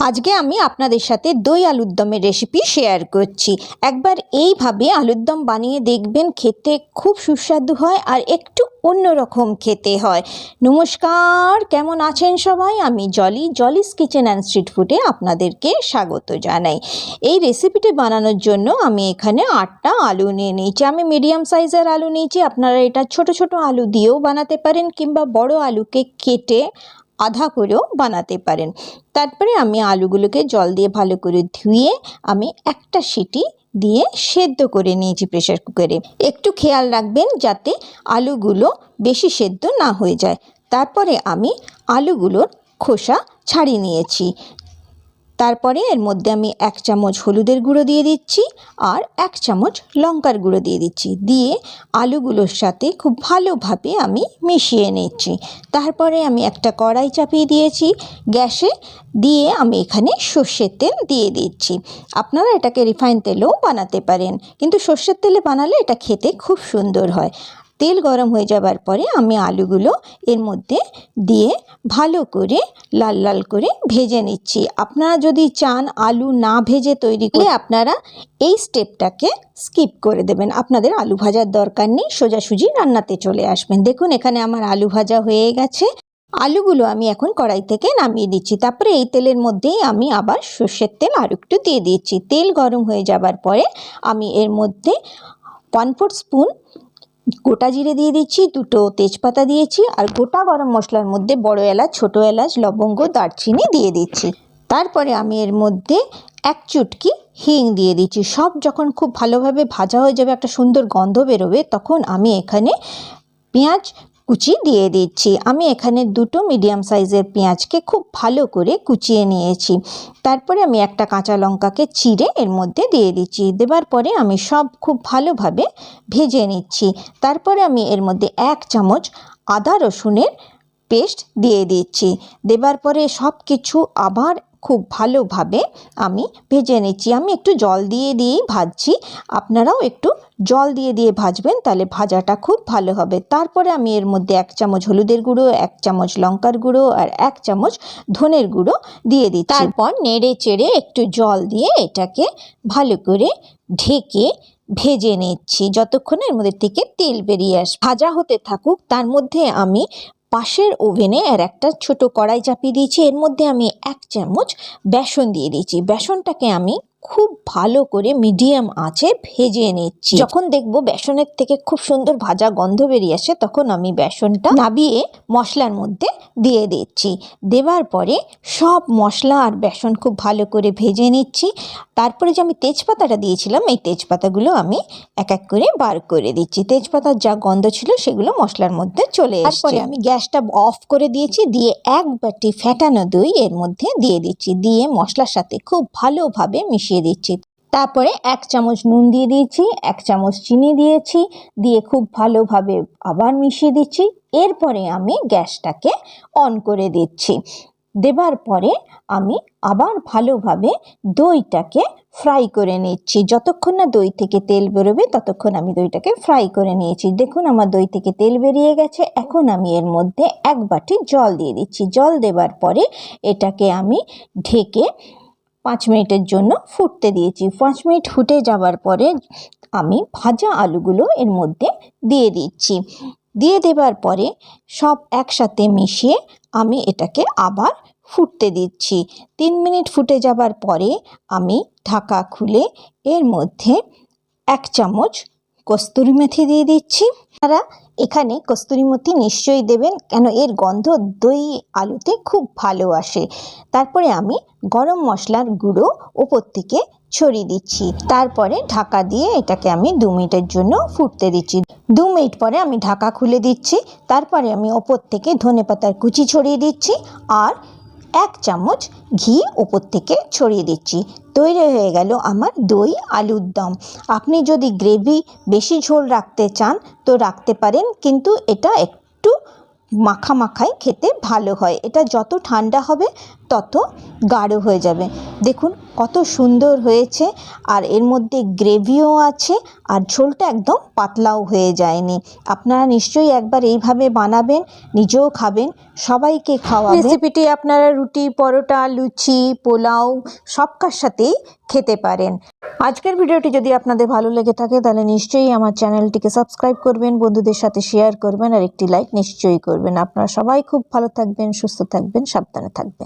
আজকে আমি আপনাদের সাথে দই আলুর দমের রেসিপি শেয়ার করছি। একবার এইভাবে আলুর দম বানিয়ে দেখবেন, খেতে খুব সুস্বাদু হয় আর একটু অন্যরকম খেতে হয়। নমস্কার, কেমন আছেন সবাই? আমি Jolly, Jolly's kitchen and street ফুডে আপনাদেরকে স্বাগত জানাই। এই রেসিপিটি বানানোর জন্য আমি এখানে আটটা আলু নিয়ে নিয়েছি। আমি মিডিয়াম সাইজের আলু নিয়েছি। আপনারা এটা ছোট ছোট আলু দিয়েও বানাতে পারেন কিংবা বড় আলুকে কেটে আধা করেও বানাতে পারেন। তারপরে আমি আলুগুলোকে জল দিয়ে ভালো করে ধুয়ে আমি একটা সিটি দিয়ে সেদ্ধ করে নিয়েছি প্রেশার কুকারে। একটু খেয়াল রাখবেন যাতে আলুগুলো বেশি সেদ্ধ না হয়ে যায়। তারপরে আমি আলুগুলোর খোসা ছাড়িয়ে নিয়েছি। তারপরে এর মধ্যে আমি এক চামচ হলুদের গুঁড়ো দিয়ে দিচ্ছি আর এক চামচ লঙ্কার গুঁড়ো দিয়ে দিচ্ছি। দিয়ে আলুগুলোর সাথে খুব ভালোভাবে আমি মিশিয়ে নিচ্ছি। তারপরে আমি একটা কড়াই চাপিয়ে দিয়েছি গ্যাসে। দিয়ে আমি এখানে সর্ষের তেল দিয়ে দিচ্ছি। আপনারা এটাকে রিফাইন তেলেও বানাতে পারেন। কিন্তু সর্ষের তেলে বানালে এটা খেতে খুব সুন্দর হয়। তেল গরম হয়ে যাবার পরে আমি আলুগুলো এর মধ্যে দিয়ে ভালো করে লাল লাল করে ভেজে নিচ্ছি। আপনারা যদি চান আলু না ভেজে তৈরি করে, আপনারা এই স্টেপটাকে স্কিপ করে দেবেন। আপনাদের আলু ভাজার দরকার নেই সোজাসুজি রান্নাতে চলে আসবেন। দেখুন, এখানে আমার আলু ভাজা হয়ে গেছে। আলুগুলো আমি এখন কড়াই থেকে নামিয়ে দিচ্ছি। তারপরে এই তেলের মধ্যেই আমি আবার সর্ষের তেল আর একটু দিয়ে দিচ্ছি। তেল গরম হয়ে যাবার পরে আমি এর মধ্যে ওয়ান ফোর স্পুন গোটা জিরে দিয়ে দিচ্ছি, দুটো তেজপাতা দিয়েছি, আর গোটা গরম মশলার মধ্যে বড় এলাচ, ছোট এলাচ, লবঙ্গ, দারচিনি দিয়ে দিচ্ছি। তারপরে আমি এর মধ্যে এক চুটকি হিং দিয়ে দিচ্ছি। সব যখন খুব ভালোভাবে ভাজা হয়ে যাবে, একটা সুন্দর গন্ধ বেরোবে, তখন আমি এখানে পেঁয়াজ কুচি দিয়ে দিচ্ছি। আমি এখানে দুটো মিডিয়াম সাইজের পেঁয়াজকে খুব ভালো করে কুচিয়ে নিয়েছি। তারপরে আমি একটা কাঁচা লঙ্কাকে চিড়ে এর মধ্যে দিয়ে দিচ্ছি। দেবার পরে আমি সব খুব ভালোভাবে ভেজে নিচ্ছি। তারপরে আমি এর মধ্যে এক চামচ আদা রসুনের পেস্ট দিয়ে দিচ্ছি। দেবার পরে সব কিছু আবার খুব ভালোভাবে আমি ভেজে নিচ্ছি। আমি একটু জল দিয়ে দিয়েই ভাজছি। আপনারাও একটু জল দিয়ে দিয়ে ভাজবেন, তাহলে ভাজাটা খুব ভালো হবে। তারপরে আমি এর মধ্যে এক চামচ হলুদের গুঁড়ো, এক চামচ লঙ্কার গুঁড়ো আর এক চামচ ধনের গুঁড়ো দিয়ে দিই তারপর নেড়ে চেড়ে একটু জল দিয়ে এটাকে ভালো করে ঢেকে ভেজে নিচ্ছি। যতক্ষণ এর মধ্যে থেকে তেল বেরিয়ে আস ভাজা হতে থাকুক, তার মধ্যে আমি পাশের ওভেনে আর একটা ছোট কড়াই চাপিয়ে দিয়েছি। এর মধ্যে আমি এক চামচ বেসন দিয়ে দিয়েছি। বেসনটাকে আমি খুব ভালো করে মিডিয়াম আঁচে ভেজে নিচ্ছি। যখন দেখব বেসনের থেকে খুব সুন্দর ভাজা গন্ধ বেরিয়ে আসে তখন আমি বেসনটা নাবিয়ে মশলার মধ্যে দিয়ে দিচ্ছি। দেওয়ার পরে সব মশলা আর বেসন খুব ভালো করে ভেজে নিচ্ছি। তারপরে যে আমি তেজপাতাটা দিয়েছিলাম এই তেজপাতাগুলো আমি এক এক করে বার করে দিচ্ছি। তেজপাতার যা গন্ধ ছিল সেগুলো মশলার মধ্যে চলে এসছে। তারপরে আমি গ্যাসটা অফ করে দিয়েছি দিয়ে এক বাটি ফ্যাটানো দই এর মধ্যে দিয়ে দিচ্ছি। দিয়ে মশলার সাথে খুব ভালোভাবে মিশিয়ে দিচ্ছি। তারপরে এক চামচ নুন দিয়ে দিয়েছি, এক চামচ চিনি দিয়েছি, দিয়ে খুব ভালোভাবে আবার মিশিয়ে দিচ্ছি। এরপরে আমি গ্যাসটাকে অন করে দিচ্ছি। দেবার পরে আমি আবার ভালোভাবে দইটাকে ফ্রাই করে নিচ্ছি। যতক্ষণ না দই থেকে তেল বেরোবে, ততক্ষণ আমি দইটাকে ফ্রাই করে নিয়েছি। দেখুন, আমার দই থেকে তেল বেরিয়ে গেছে। এখন আমি এর মধ্যে এক বাটি জল দিয়ে দিচ্ছি। জল দেবার পরে এটাকে আমি ঢেকে পাঁচ মিনিটের জন্য ফুটতে দিয়েছি। পাঁচ মিনিট ফুটে যাওয়ার পরে আমি ভাজা আলুগুলো এর মধ্যে দিয়ে দিচ্ছি। দিয়ে দেবার পরে সব একসাথে মিশিয়ে আমি এটাকে আবার ফুটতে দিচ্ছি। তিন মিনিট ফুটে যাবার পরে আমি ঢাকা খুলে এর মধ্যে এক চামচ কস্তুরি মেথি দিয়ে দিচ্ছি। আপনারা এখানে কস্তুরি মেথি নিশ্চয়ই দেবেন, কেন এর গন্ধ দই আলুতে খুব ভালো আসে। তারপরে আমি গরম মশলার গুঁড়ো ওপর থেকে ছড়িয়ে দিচ্ছি। তারপরে ঢাকা দিয়ে এটাকে আমি দু মিনিটের জন্য ফুটতে দিচ্ছি। দু মিনিট পরে আমি ঢাকা খুলে দিচ্ছি। তারপরে আমি ওপর থেকে ধনে পাতার কুচি ছড়িয়ে দিচ্ছি। আর এক চামচ ঘি উপর থেকে ছড়িয়ে দিচ্ছি। তৈরি হয়ে গেল আমার দই আলুর দম। আপনি যদি গ্রেভি বেশি ঝোল রাখতে চান, তো রাখতে পারেন, কিন্তু এটা একটু মাখা মাখায় খেতে ভালো হয়। এটা যত ঠান্ডা হবে, তত গাঢ় হয়ে যাবে। দেখুন, কত সুন্দর হয়েছে। আর এর মধ্যে গ্রেভিও আছে, আর ঝোলটা একদম পাতলাও হয়ে যায়নি। আপনারা নিশ্চয়ই একবার এইভাবে বানাবেন, নিজেও খাবেন, সবাইকে খাওয়াবেন। রেসিপিটি আপনারা রুটি, পরোটা, লুচি, পোলাও, সবকার সাথেই খেতে পারেন। আজকের ভিডিওটি যদি আপনাদের ভালো লেগে থাকে, তাহলে নিশ্চয়ই আমার চ্যানেলটিকে সাবস্ক্রাইব করবেন, বন্ধুদের সাথে শেয়ার করবেন, আর একটি লাইক নিশ্চয়ই করবেন। আপনারা সবাই খুব ভালো থাকবেন, সুস্থ থাকবেন, সাবধানে থাকবেন।